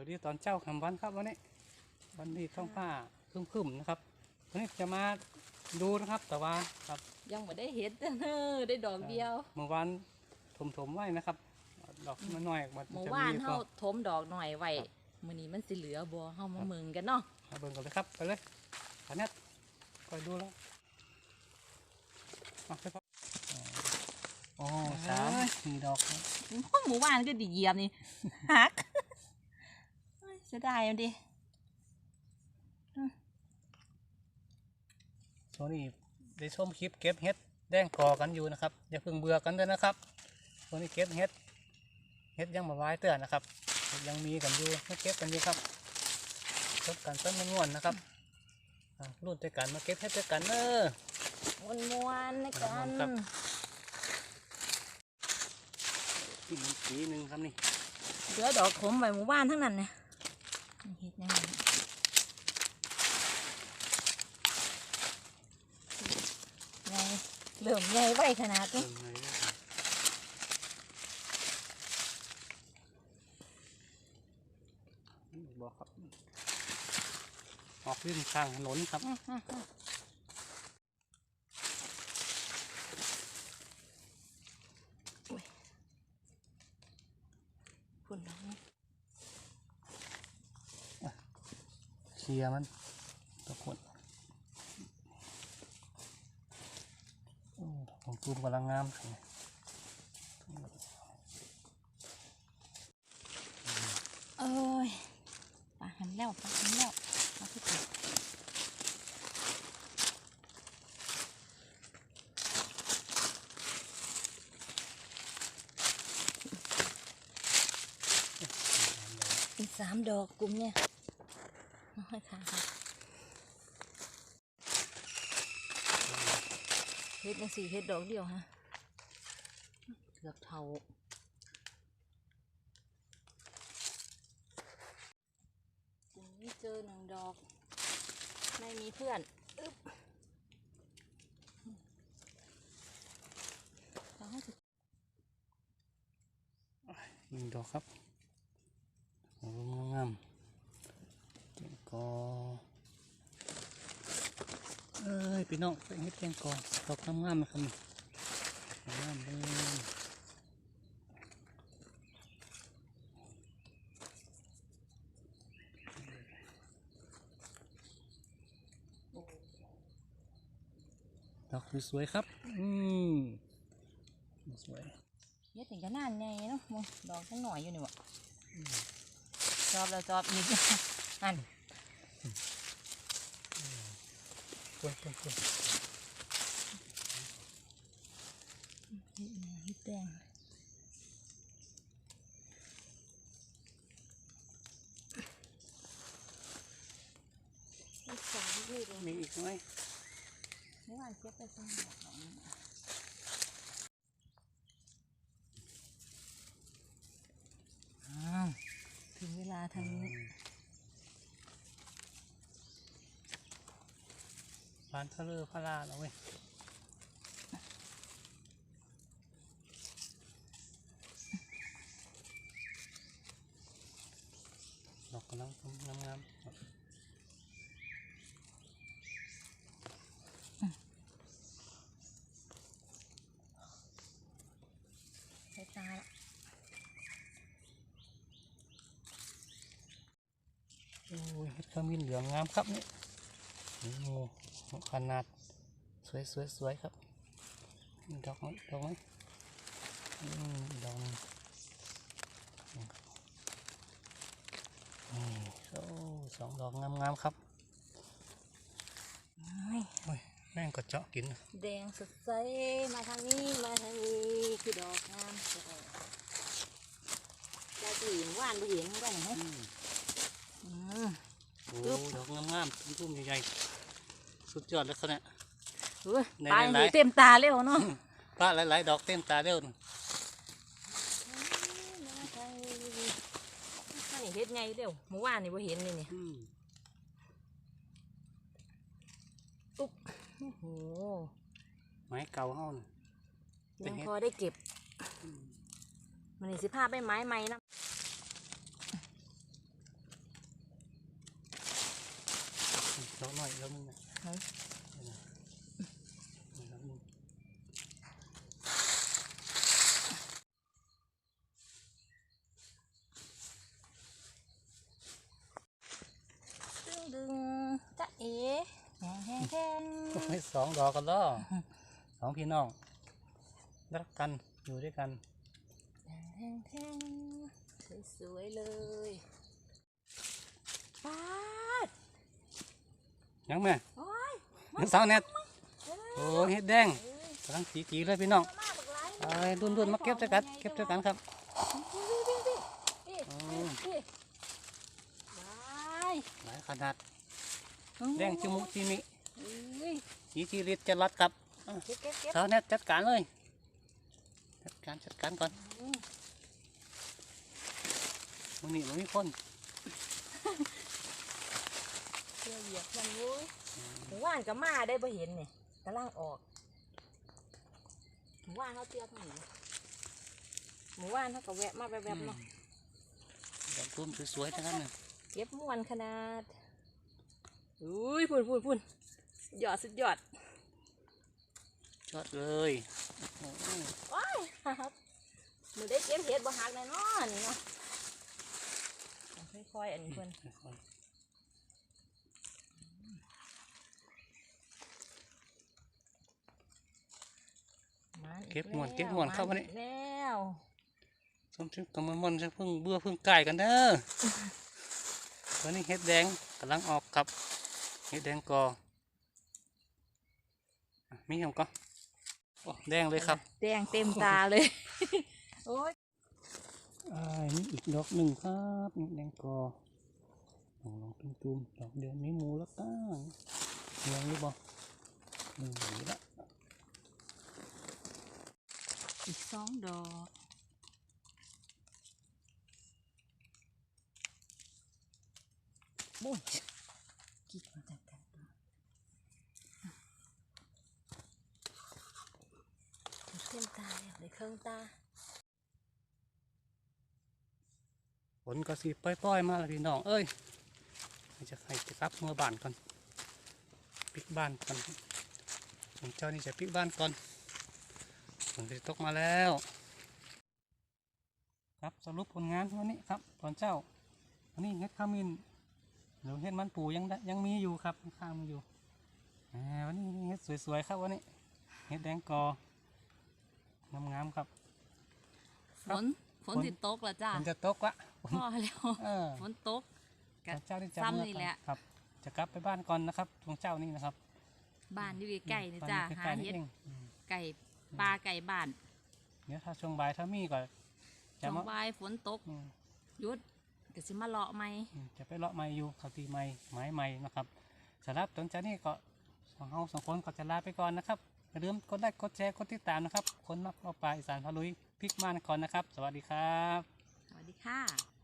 วัสดีตอนเช้าคำวันครับวันนี้ วันนี้ท้องฟ้าครึมๆนะครับ วันนี้จะมาดูนะครับแต่ว่าครับยังไม่ได้เห็ดเด้อได้ดอกเดียวเมื่อวานถมๆไว้นะครับ ดอกมันน้อยมันเมื่อจะวานมีเฮาก็ถมดอกหน่อยไว้มื้อนี้มันสิเหลือบ่เฮามาเมืองกันเนาะมาเบิ่งกันเลยครับไปเลยอันนี้คอยดูแล้วมาไปครับโอ้สามสี่ดอกครับหมู่บ้านก็ดิเหยียบนี่หัก เอ้ยเสียดายเอาดิช่วงนี้ได้ชมคลิปเก็บเห็ดแดงกอกันอยู่นะครับอย่าเพิ่งเบื่อกันด้วยนะครับช่วงนี้เก็บเห็ดเห็ดยังมาไว้เตือนนะครับเห็ดยังมีกันอยู่มาเก็บกันอยู่ครับเก็บกันต้นมันง่วนนะครับอะรุ่นด้วยกันมาเก็บเห็ดด้วยกันเนอะม่วนๆนะกัม่วนนครับนี่มันสีหนึ่งครับนี่เหลือดอกขมไว้หมู่บ้านทั้งนั้นนะนี่ เฮ็ดยังไงใหญ่เริ่มใหญ่ไวขนาดนี้เบิ่งเลยนะครับบอกครับออกยื่นข้างถนนครับ คุณน้อง เค ลียมันตะกดอืมของตูมกำลังงามครับเอ้ยปลาหันแล้วปลาหันแล้วมาที่ตัวอีกสามดอกกลุ่มเนี่ย น้อยค่ะค่ะเฮ็ดยังสี่เฮ็ดดอกเดียวฮะเกือบเท่ากลุ่มนี้เจอหนึ่งดอก ไม่มีเพื่อนอึ๊บเอาให้สิหนึ่งดอกครับโอ้งามๆแกอเอ้ยพี่น้องเป็นเฮ็ดแกงกอดอกงามๆนะครับงามเลยดอกสวยๆครับ อืมสวยเฮ็ดถึงขนาดไงเนาะมึงดอกจังหน่อยอยู่นี่วะจอบแล้วจอบอีกอัน กล้วยกล้วยกล้วยเฮ็ดแดงมีอีกไหมเมื่อวานเก็บไปสองดอกแล้วนี่อ้าวถึงเวลาทางนี้ บานทะเลพระลาแล้วเว้ยดอกกำลังงามงามๆครับใช้ตาละโอ้ยเห็ดขมิ้นเหลืองงามครับนี่โอ้โห ขนาดสวยสวยสวยครับดอกไหมดอกไหมอืมดอกหนึ่งนี่โอ้สองดอกงามงามๆครับเฮ้ยโอ้ยแม่งก็เจาะกิน แดงสดใส มาทางนี้ มาทางนี้ คือดอกงามสดได้ดีว่านไปเห็นกันเหรออืมอืมโอ้ดอกงามๆทุ่มๆใหญ่ๆ สุดยอดลักษณะปลาอยู่เต็มตาเร็วเนาะพระหลายๆดอกเต็มตาเร็วนี่เห็ดไงเร็วเมื่อวานนี่ว่าเห็นนี่นี่ตุ๊กโอ้โหไม้เก่าห้องยังพอได้เก็บมันนี่สิภาพใบไม้ไม้นะดอกหน่อยแล้วมึงนะ เฮ้ยนี่แล้วมึงดึงดึงจะเอ๋แทงแทงแทงโอ้ยสองดอกกันแล้วสองพี่น้องรักกันอยู่ด้วยกันแทงแทงสวยๆเลยปาด ยังแม่โอ้ยยังสาวเน็ตเอ้ยโอ้เฮ็ดแดงกำลังจีจีๆเลยพี่น้องมาบักหลายไอ้ดุนดุนๆมาเก็บด้วยกันเก็บด้วยกันครับพี่อ๋พี่อพี่ว้ายหลายขนาดแดงจิมุจิมิเอ้ยจีจีริดจะรัดครับเก็บเก็บเก็บสาวเน็ตจัดการเลยจัดการจัดการก่อนอืมมันนี่มันมีคน เที่ยวเหยียบมันโว้ยหมู่บ้านก็มาได้บ่เห็นนี่กำลังออกหมู่บ้านเขาเตี้ยทางไหนหมู่บ้านเขาก็แวะมาแวบๆเนาะดอกตุ้มสวยๆทั้งนั้นเลยเก็บม่วนขนาดอุ้ยพุ่นพุ่นพุ่นสุดยอดสุดยอดชอดเลยโอ้ยว้ายครับมือได้เก็บเห็ดบ่หักแน่นอนนี่เนาะค่อยๆอันนี้เพิ่นค่อยมัน เก็บหมวนเก็บหมวนเข้ามานี่อีกแล้วสมชิกำมันมันจะเพิ่งเบื่อเพิ่งไก่กันเด้อตอนนี้เฮ็ดแดงกำลังออกครับเฮ็ดแดงกออะมีเห็นก็โอ้แดงเลยครับ แดงเต็มตาเลยโอ้ยอ่านี่อีกดอกหนึ่งครับนี่แดงกอลองลองตุ้มตุ้มๆดอกเดียวมีหมูแล้วก้างเมืองหรือบ่หนึ่งนี่ละ อีกสองดอกบุ้ยกิ๊กมาจากกันเต็มตาเลยเลยเครื่องตาฝนก็สิปล่อยๆมาแล้วพี่น้องเอ้ยจะให้จะกลับเมื่อบ้านก่อนปิกบ้านก่อนผมเจ้านี่จะปิกบ้านก่อน นก็จะตกมาแล้ว ครับสรุปผลงานวันนี้ครับตอนเจ้าวันนี้เฮ็ดข้าวมินหรือเฮ็ดมันปูยังได้ยังมีอยู่ครับข้างๆมีอยู่อ่าวันนี้เฮ็ดสวยๆครับวันนี้เฮ็ดแดงกองามๆครับฝนฝนฝนติดตกแล้วจ้ามันจะตกละพอแล้วเออฝนตกกะเจ้าที่จะซ้ำเมื่อนี่ก่อนแหละครับ จะกลับไปบ้านก่อนนะครับของเจ้านี่นะครับ บ้านอยู่ใกล้ๆนะบ้จ้าอยู่หาใกล้ๆนี่เห็ดเองอืมไก่ ปลาไก่บ้านเดี๋ยวถ้าช่วงบ่ายถ้ามีก็จะช่วงมาบ่ายฝนตกอืมหยุดก็สิมาเลาะไหมอืมจะไปเลาะไม้อยู่เขาตีไม้ไม้ไม้นะครับสำหรับตอนเจ้านี่ก็สองเฮาสองคนก็จะลาไปก่อนนะครับอย่าลืมกดไลค์กดแชร์กดติดตามนะครับคนนักเอาปลาอีสานพาลุยพริกมานก่อนนะครับ สวัสดีครับ สวัสดีค่ะ